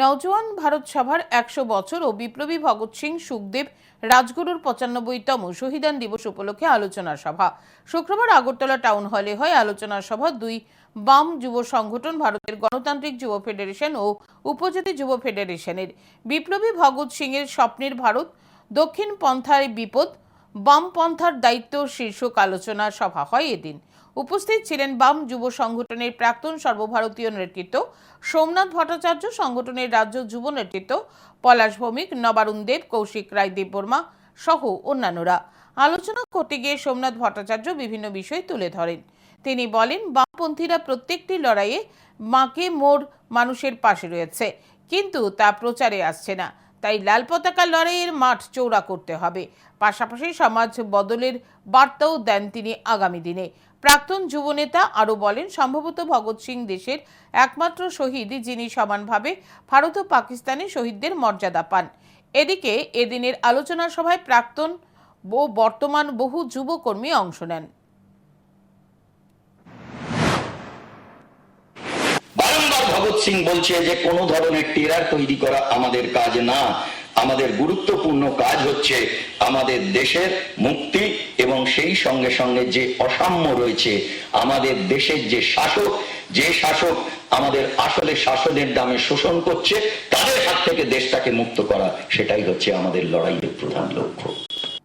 নওজোয়ান ভারত সভার একশো বছর ও বিপ্লবী ভগৎ সিং, সুখদেব, রাজগুরুর পঁচানব্বইতম শহীদান দিবস উপলক্ষে আলোচনা সভা। শুক্রবার আগরতলা টাউন হলে হয় আলোচনা সভা। দুই বাম যুব সংগঠন ভারতের গণতান্ত্রিক যুব ফেডারেশন ও উপজাতি যুব ফেডারেশনের। বিপ্লবী ভগৎ সিংয়ের স্বপ্নের ভারত, দক্ষিণ পন্থায় বিপদ বামপন্থার দায়িত্ব শীর্ষক আলোচনা সভা হয় এদিন। উপস্থিত ছিলেন বাম যুব সংগঠনের প্রাক্তন সর্বভারতীয় নেতৃত্ব সোমনাথ ভট্টাচার্য, সংগঠনের রাজ্য যুব নেতৃত্ব পলাশ ভৌমিক, নবারুণ দেব, কৌশিক রায় দেববর্মা সহ অন্যান্যরা। আলোচনা করতে গিয়ে সোমনাথ ভট্টাচার্য বিভিন্ন বিষয় তুলে ধরেন। তিনি বলেন, বামপন্থীরা প্রত্যেকটি লড়াইয়ে মাকে মোর মানুষের পাশে রয়েছে, কিন্তু তা প্রচারে আসছে না। তাই লাল পতাকা লড়াইয়ের মাঠ চৌড়া করতে হবে। পাশাপাশি সমাজ বদলের বার্তাও দেন তিনি আগামী দিনে। প্রাক্তন যুবনেতা আরও বলেন, সম্ভবত ভগৎ সিং দেশের একমাত্র শহীদ যিনি সমানভাবে ভারত ও পাকিস্তানে শহীদদের মর্যাদা পান। এদিকে এদিনের আলোচনা সভায় প্রাক্তন ও বর্তমান বহু যুবকর্মী অংশ নেন। ভগৎ সিং বলছে যে কোনো ধরনের টেরার তৈরি করা আমাদের কাজ না। আমাদের গুরুত্বপূর্ণ কাজ হচ্ছে আমাদের দেশের মুক্তি এবং সেই সঙ্গে সঙ্গে যে অসাম্য রয়েছে, আমাদের দেশের যে শাসক যে শাসক আমাদের আসলে শাসনের দামে শোষণ করছে, তাদের হাত থেকে দেশটাকে মুক্ত করা, সেটাই হচ্ছে আমাদের লড়াইয়ের প্রধান লক্ষ্য।